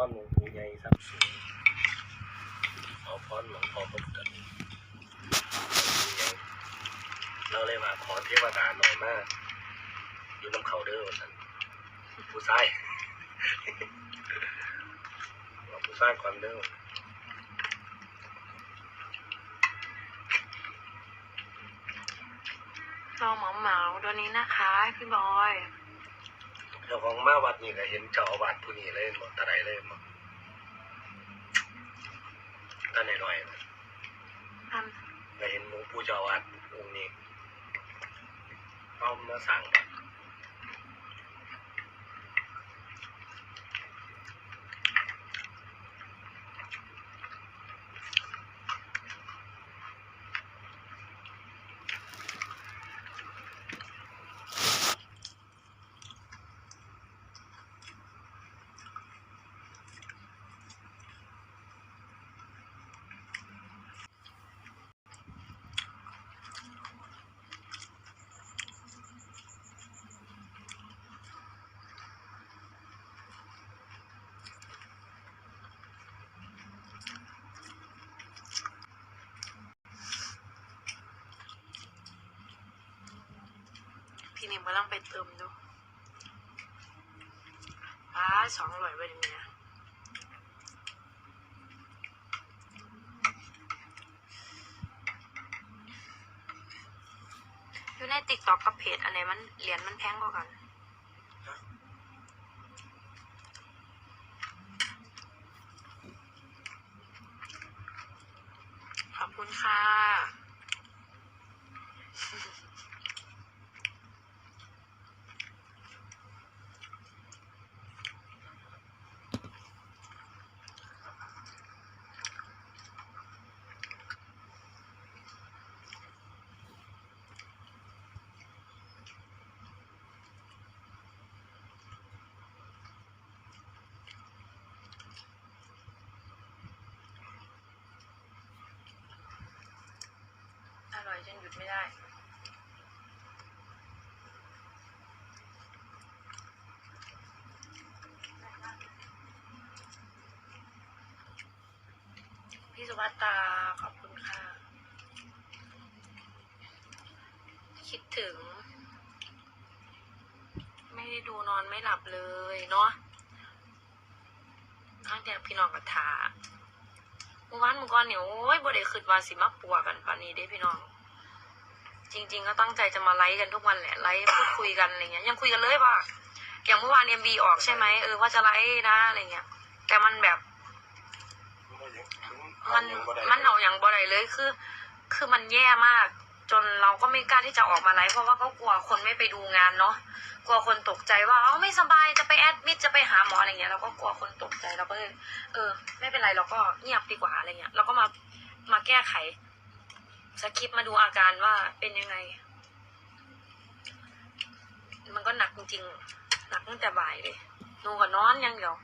พรหลวงปู่ใหญ่สักสูงขอพรหลวงพ่อพุทธรูปเราเลยมาขอเทวดาหน่อยมาก อยู่น้ำเขาเด้อว่าสันผู้ชายเราผู้ชายก่อนเด้อรอหมอเหมาตัวนี้นะคะ พี่บอย เจ้าของมาวัดนี่ก็เห็นเจ้าอาวาสผู้นี้เลยหมดตาใดเลยหมดตาหน่อยๆนะอันก็เห็นหลวงปู่เจ้าอาวาสองค์นี้เอามาสั่ง พี่นิ่มก็ต้องไปเติมดูป้าสองร้อยวันนี้อยู่ในติ๊กต็อกกับเพจอันไหนมันเหรียญมันแพงกว่ากันขอบคุณค่ะ อร่อยจนหยุด ไม่ได้พี่สุวัตตาขอบคุณค่ะ คิดถึง ไม่ได้ดูนอนไม่หลับเลยเนาะตั้งแต่พี่น้องกับทาเมื่อวานเมื่อก่อนเนี่ยโอ้ยบ่ได้คิดว่าสิมาปัวกันปานนี้เด้พี่น้อง จริง ๆ ก็ตั้งใจจะมาไลฟ์กันทุกวันแหละไลฟ์พูดคุยกันอะไรเงี้ยยังคุยกันเลยว่าอย่างเมื่อวานเอ็มวีออกใช่ไหมเออว่าจะไลฟ์นะอะไรเงี้ยแต่มันแบบมันมันเอาอย่างบ่ได้เลยคือ คือมันแย่มาก จนเราก็ไม่กล้าที่จะออกมาไลฟ์เพราะว่าก็กลัวคนไม่ไปดูงานเนาะกลัวคนตกใจว่าเอ้าไม่สบายจะไปแอดมิดจะไปหาหมออะไรเงี้ยเราก็กลัวคนตกใจเราก็เลยเออ ไม่เป็นไรเราก็เงียบดีกว่าอะไรเงี้ยเราก็มามาแก้ไข สคริปต์มาดูอาการว่าเป็นยังไง มันก็หนักจริงๆหนักตั้งแต่บ่ายเลยหนูก็นอนอย่างเดียว